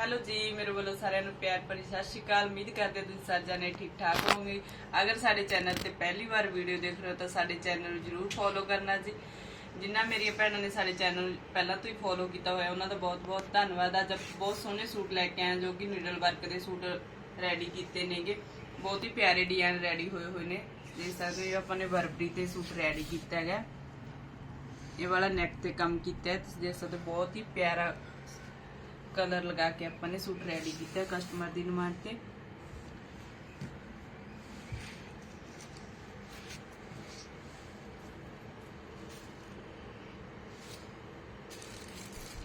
Hello ਜੀ, ਮੇਰੇ ਵੱਲੋਂ ਸਾਰਿਆਂ ਨੂੰ ਪਿਆਰ ਭਰੀ ਸਤਿ ਸ਼੍ਰੀ ਅਕਾਲ। ਉਮੀਦ ਕਰਦੇ ਹਾਂ ਤੁਸੀਂ ਸਾਰੇ ਜਣੇ ਠੀਕ ਠਾਕ ਹੋਵੋਗੇ। ਅਗਰ ਸਾਡੇ ਚੈਨਲ ਤੇ ਪਹਿਲੀ ਵਾਰ ਵੀਡੀਓ ਦੇਖ ਰਹੇ ਹੋ ਤਾਂ ਸਾਡੇ ਚੈਨਲ ਨੂੰ ਜਰੂਰ ਫੋਲੋ ਕਰਨਾ ਜੀ। ਜਿਨ੍ਹਾਂ ਮੇਰੀਆਂ ਭੈਣਾਂ ਨੇ ਸਾਡੇ ਚੈਨਲ ਨੂੰ ਪਹਿਲਾਂ ਤੋਂ ਹੀ ਫੋਲੋ ਕੀਤਾ ਹੋਇਆ, ਉਹਨਾਂ ਦਾ ਬਹੁਤ-ਬਹੁਤ ਧੰਨਵਾਦ। ਅੱਜ ਬਹੁਤ ਸੋਹਣੇ ਸੂਟ ਲੈ ਕੇ ਆਏ ਜੋ ਕਿ ਨੀਡਲ ਵਰਕ ਦੇ ਸੂਟ ਰੈਡੀ ਕੀਤੇ ਨੇਗੇ। ਬਹੁਤ ਹੀ ਪਿਆਰੇ ਡਿਜ਼ਾਈਨ ਰੈਡੀ ਹੋਏ ਹੋਏ ਨੇ। ਦੇਖ ਸਕਦੇ ਹੋ ਆਪਾਂ ਨੇ ਬਰਬਰੀ ਤੇ ਸੂਟ ਰੈਡੀ ਕੀਤਾ ਹੈਗਾ। ਇਹ ਵਾਲਾ ਨੈਕ ਤੇ ਕੰਮ ਕੀਤਾ ਹੈ। ਤੁਸੀਂ ਦੇਖ ਸਕਦੇ ਬਹੁਤ ਹੀ ਪਿਆਰਾ ਕਲਰ ਲਗਾ ਕੇ ਆਪਾਂ ਨੇ ਸੂਟ ਰੈਡੀ ਕੀਤਾ ਕਸਟਮਰ ਦੀ ਡਿਮਾਂਡ ਤੇ।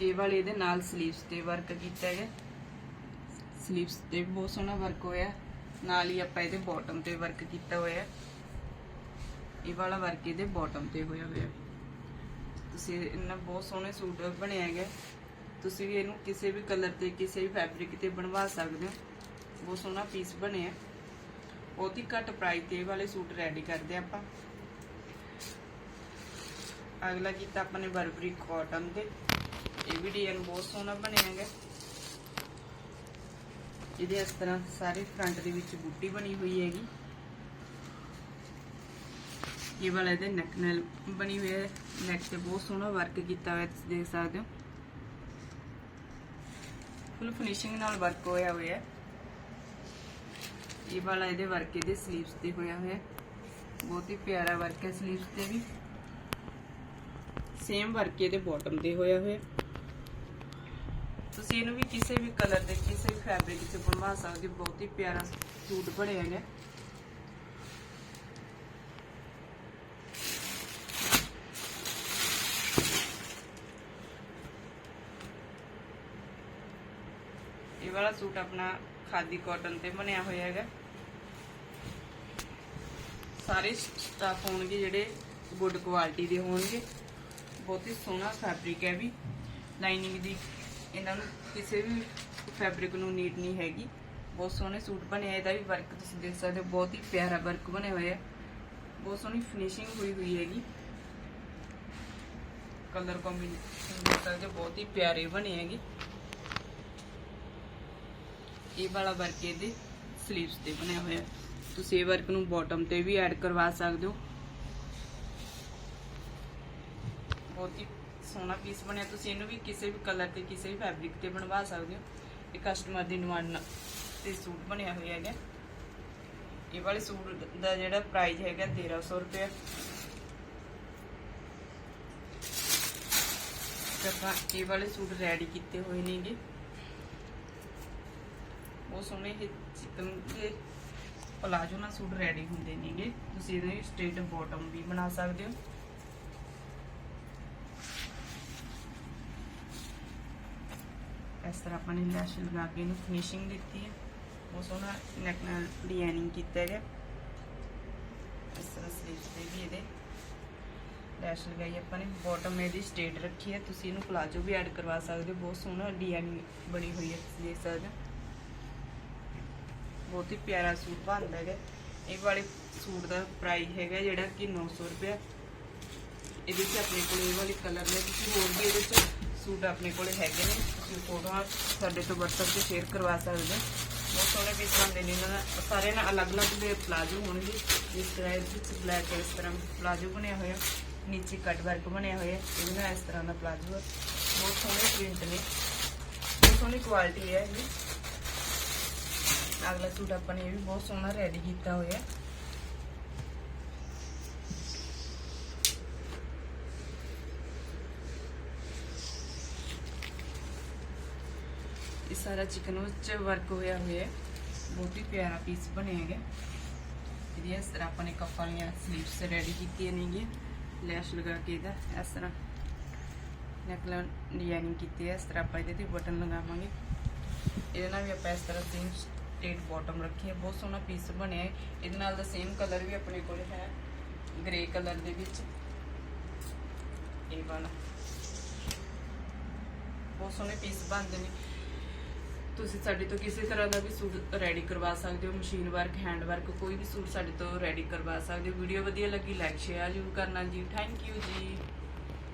ਇਹ ਵਾਲੇ ਇਹਦੇ ਨਾਲ ਸਲੀਵਸ ਤੇ ਵਰਕ ਕੀਤਾ ਹੈ ਸਲੀਵਸ ਤੇ ਬਹੁਤ ਸੋਹਣਾ ਵਰਕ ਹੋਇਆ। ਨਾਲ ਹੀ ਆਪਾਂ ਇਹਦੇ ਬਾਟਮ ਤੇ ਵਰਕ ਕੀਤਾ ਹੋਇਆ। ਹੈ। ਇਹ ਵਾਲਾ ਵਰਕ ਇਹਦੇ ਬਾਟਮ ਤੇ ਹੋਇਆ ਹੋਇਆ। ਤੁਸੀਂ ਇਹਨਾਂ ਬਹੁਤ ਸੋਹਣੇ ਸੂਟ ਬਣਿਆ ਹੈਗਾ ਤੁਸੀਂ ਵੀ ਇਹਨੂੰ ਕਿਸੇ ਵੀ ਕਲਰ ਤੇ, ਕਿਸੇ ਵੀ ਫੈਬਰਿਕ ਤੇ ਬਣਵਾ ਸਕਦੇ ਹੋ। ਬਹੁਤ ਸੋਹਣਾ ਪੀਸ ਬਣਿਆ। ਬਹੁਤ ਹੀ ਘੱਟ ਪ੍ਰਾਈਸ ਤੇ ਇਹ ਵਾਲੇ ਸੂਟ ਰੈਡੀ ਕਰਦੇ ਆਪਾਂ। ਅਗਲਾ ਕੀਤਾ ਆਪਾਂ ਨੇ ਬਰਬਰੀ ਕਾਟਨ ਤੇ ਇਹ ਵੀ ਡਿਜ਼ਾਈਨ ਬਹੁਤ ਸੋਹਣਾ ਬਣਿਆ ਹੈਗਾ। ਇਹਦੇ ਇਸ ਤਰ੍ਹਾਂ ਸਾਰੇ ਫਰੰਟ ਦੇ ਵਿੱਚ ਬੂਟੀ ਬਣੀ ਹੋਈ ਹੈਗੀ। ਇਹ ਵਾਲਾ ਇਹਦੇ ਨੈਕ ਨਾਲ ਬਣੀ ਹੋਈ ਹੈ। ਨੈਕ ਤੇ ਬਹੁਤ ਸੋਹਣਾ ਵਰਕ ਕੀਤਾ ਹੋਇਆ ਤੁਸੀਂ ਦੇਖ ਸਕਦੇ ਹੋ। ਫੁੱਲ ਫਿਨਿਸ਼ਿੰਗ ਨਾਲ ਵਰਕ ਹੋਇਆ ਹੋਇਆ ਹੈ। ਇਹ ਵਾਲਾ ਇਹਦੇ ਵਰਕ ਇਹਦੇ ਸਲੀਵਸ ਤੇ ਹੋਇਆ ਹੋਇਆ ਬਹੁਤ ਹੀ ਪਿਆਰਾ ਵਰਕ ਹੈ ਸਲੀਵਸ ਤੇ ਵੀ। ਸੇਮ ਵਰਕ ਇਹਦੇ ਬਾਟਮ ਤੇ ਹੋਇਆ ਹੋਇਆ ਤੁਸੀਂ ਇਹਨੂੰ ਵੀ ਕਿਸੇ ਵੀ ਕਲਰ ਦੇ, ਕਿਸੇ ਵੀ ਫੈਬਰਿਕ 'ਚ ਬਣਵਾ ਸਕਦੇ ਹੋ। ਬਹੁਤ ਹੀ ਪਿਆਰਾ ਸੂਟ ਬਣਿਆ ਹੈਗਾ ਇਹ ਵਾਲਾ ਸੂਟ ਆਪਣਾ ਖਾਦੀ ਕਾਟਨ ਤੇ ਬਣਿਆ ਹੋਇਆ ਹੈਗਾ। ਸਾਰੇ ਸਟਾਫ ਹੋਣਗੇ ਜਿਹੜੇ ਗੁੱਡ ਕੁਆਲਿਟੀ ਦੇ ਹੋਣਗੇ। ਬਹੁਤ ਹੀ ਸੋਹਣਾ ਫੈਬਰਿਕ ਹੈ ਵੀ। ਲਾਈਨਿੰਗ ਦੀ ਇਹਨਾਂ ਨੂੰ ਕਿਸੇ ਵੀ ਫੈਬਰਿਕ ਨੂੰ ਨੀਡ ਨਹੀਂ ਹੈਗੀ। ਬਹੁਤ ਸੋਹਣੇ ਸੂਟ ਬਣੇ ਇਹਦਾ ਵੀ ਵਰਕ ਤੁਸੀਂ ਦੇਖ ਸਕਦੇ ਹੋ, ਬਹੁਤ ਹੀ ਪਿਆਰਾ ਵਰਕ ਬਣਿਆ ਹੋਇਆ ਹੈ ਬਹੁਤ ਸੋਹਣੀ ਫਿਨਿਸ਼ਿੰਗ ਹੋਈ ਹੋਈ ਹੈਗੀ। ਕਲਰ ਕੰਬੀਨੇਸ਼ਨ ਦੇਖ ਸਕਦੇ ਹੋ ਬਹੁਤ ਹੀ ਪਿਆਰੇ ਬਣੇ ਹੈਗੇ। ਇਹ ਵਾਲਾ ਵਰਕ ਇਹਦੇ ਸਲੀਵਸ ਤੇ ਬਣਿਆ ਹੋਇਆ। ਤੁਸੀਂ ਇਹ ਵਰਕ ਨੂੰ ਬਾਟਮ ਤੇ ਵੀ ਐਡ ਕਰਵਾ ਸਕਦੇ ਹੋ। ਬਹੁਤ ਹੀ ਸੋਹਣਾ ਪੀਸ ਬਣਿਆ। ਤੁਸੀਂ ਇਹਨੂੰ ਵੀ ਕਿਸੇ ਵੀ ਕਲਰ ਤੇ, ਕਿਸੇ ਵੀ ਫੈਬਰਿਕ ਤੇ ਬਣਵਾ ਸਕਦੇ ਹੋ। ਇਹ ਕਸਟਮਰ ਦੀ ਡਿਮਾਂਡ ਤੇ ਸੂਟ ਬਣਿਆ ਹੋਇਆ ਹੈਗਾ। ਇਹ ਵਾਲੇ ਸੂਟ ਦਾ ਜਿਹੜਾ ਪ੍ਰਾਈਸ ਹੈਗਾ 1300 ਰੁਪਏ ਤੇ ਆਪਾਂ ਇਹ ਵਾਲੇ ਸੂਟ ਰੈਡੀ ਕੀਤੇ ਹੋਏ ਨੇਗੇ। ਬਹੁਤ ਸੋਹਣੇ ਇਹ ਚਿਕਨ ਦੇ ਪਲਾਜੋ ਨਾਲ ਸੂਟ ਰੈਡੀ ਹੁੰਦੇ ਨੇਗੇ। ਤੁਸੀਂ ਇਹਦੇ ਸਟ੍ਰੇਟ ਬਾਟਮ ਵੀ ਬਣਾ ਸਕਦੇ ਹੋ। ਇਸ ਤਰ੍ਹਾਂ ਆਪਾਂ ਨੇ ਲੈਸ਼ ਲਗਾ ਕੇ ਇਹਨੂੰ ਫਿਨਿਸ਼ਿੰਗ ਦਿੱਤੀ ਹੈ। ਬਹੁਤ ਸੋਹਣਾ ਨੈਕ ਨਾਲ ਡਿਜ਼ਾਈਨਿੰਗ ਕੀਤਾ ਹੈਗਾ ਇਸ ਤਰ੍ਹਾਂ ਸਲੀਵਸ ਤੇ ਵੀ ਇਹਦੇ ਲੈਸ਼ ਲਗਾਈ ਆਪਾਂ ਨੇ ਬਾਟਮ ਇਹਦੀ ਸਟ੍ਰੇਟ ਰੱਖੀ ਹੈ। ਤੁਸੀਂ ਇਹਨੂੰ ਪਲਾਜੋ ਵੀ ਐਡ ਕਰਵਾ ਸਕਦੇ ਹੋ। ਬਹੁਤ ਸੋਹਣਾ ਡਿਜ਼ਾਈਨ ਬਣੀ ਹੋਈ ਹੈ। ਤੁਸੀਂ ਦੇਖ ਸਕਦੇ ਹੋ। ਬਹੁਤ ਹੀ ਪਿਆਰਾ ਸੂਟ ਬਣਦਾ ਹੈਗਾ। ਇਹ ਵਾਲੇ ਸੂਟ ਦਾ ਪ੍ਰਾਈਸ ਹੈਗਾ ਜਿਹੜਾ ਕਿ 900 ਰੁਪਏ ਇਹਦੇ 'ਚ ਆਪਣੇ ਕੋਲ ਇਹ ਵਾਲੇ ਕਲਰ ਨੇ, ਤੁਸੀਂ ਹੋਰ ਵੀ ਇਹਦੇ 'ਚ ਸੂਟ ਆਪਣੇ ਕੋਲ ਹੈਗੇ ਨੇ। ਤੁਸੀਂ ਫੋਟੋਆਂ ਸਾਡੇ ਤੋਂ WhatsApp ਤੇ ਸ਼ੇਅਰ ਕਰਵਾ ਸਕਦੇ ਹੋ। ਬਹੁਤ ਸੋਹਣੇ ਪੀਸ ਬਣਦੇ ਨੇ ਇਹਨਾਂ ਦਾ। ਸਾਰੇ ਨਾਲ ਅਲੱਗ-ਅਲੱਗ ਦੇ ਪਲਾਜੋ ਹੋਣਗੇ। ਇਸ ਤਰ੍ਹਾਂ ਇਸ ਵਿੱਚ ਬਲੈਕ ਇਸ ਤਰ੍ਹਾਂ ਪਲਾਜੋ ਬਣਿਆ ਹੋਇਆ। ਨੀਚੇ ਕਟ ਵਰਕ ਬਣਿਆ ਹੋਇਆ। ਇਹਦੇ ਨਾਲ ਇਸ ਤਰ੍ਹਾਂ ਦਾ ਪਲਾਜੋ ਬਹੁਤ ਸੋਹਣੇ ਪ੍ਰਿੰਟ ਨੇ। ਬਹੁਤ ਸੋਹਣੀ ਕੁਆਲਿਟੀ ਹੈ ਇਹ। ਅਗਲਾ ਸੂਟ ਆਪਾਂ ਨੇ ਇਹ ਵੀ ਬਹੁਤ ਸੋਹਣਾ ਰੈਡੀ ਕੀਤਾ ਹੋਇਆ। ਇਹ ਸਾਰਾ ਚਿਕਨ ਵਿੱਚ ਵਰਕ ਹੋਇਆ ਹੋਇਆ ਬਹੁਤ ਹੀ ਪਿਆਰਾ ਪੀਸ ਬਣਿਆ ਹੈਗਾ। ਇਹਦੀ ਇਸ ਤਰ੍ਹਾਂ ਆਪਾਂ ਨੇ ਕੱਪ ਦੀਆਂ ਸਲੀਵਸ ਰੈਡੀ ਕੀਤੀਆਂ ਨੇਗੀਆਂ। ਲੈਸ਼ ਲਗਾ ਕੇ ਇਹਦਾ ਇਸ ਤਰ੍ਹਾਂ ਨੈਕਲਾਈਨ ਡਿਜ਼ਾਈਨਿੰਗ ਕੀਤੀ ਹੈ। ਇਸ ਤਰ੍ਹਾਂ ਆਪਾਂ ਇਹਦੇ ਤੇ ਬਟਨ ਲਗਾਵਾਂਗੇ। ਇਹਦੇ ਨਾਲ ਵੀ ਆਪਾਂ ਇਸ ਤਰ੍ਹਾਂ ਸੇਮ ਸਟੇਟ ਬਾਟਮ ਰੱਖੀ ਹੈ। ਬਹੁਤ ਸੋਹਣਾ ਪੀਸ ਬਣਿਆ ਹੈ। ਇਹਦੇ ਨਾਲ ਦਾ ਸੇਮ ਕਲਰ ਵੀ ਆਪਣੇ ਕੋਲ ਹੈ। ਗ੍ਰੇ ਕਲਰ ਦੇ ਵਿੱਚ। ਇਹ ਵਾਲਾ। ਬਹੁਤ ਸੋਹਣੇ ਪੀਸ ਬਣਦੇ ਨੇ। ਤੁਸੀਂ ਸਾਡੇ ਤੋਂ ਕਿਸੇ ਤਰ੍ਹਾਂ ਦਾ ਵੀ ਸੂਟ ਰੈਡੀ ਕਰਵਾ ਸਕਦੇ ਹੋ। ਮਸ਼ੀਨ ਵਰਕ ਹੈਂਡ ਵਰਕ ਕੋਈ ਵੀ ਸੂਟ ਸਾਡੇ ਤੋਂ ਰੈਡੀ ਕਰਵਾ ਸਕਦੇ ਹੋ। ਵੀਡੀਓ ਵਧੀਆ ਲੱਗੀ ਲਾਈਕ ਸ਼ੇਅਰ ਜ਼ਰੂਰ ਕਰਨਾ ਜੀ। ਥੈਂਕ ਯੂ ਜੀ।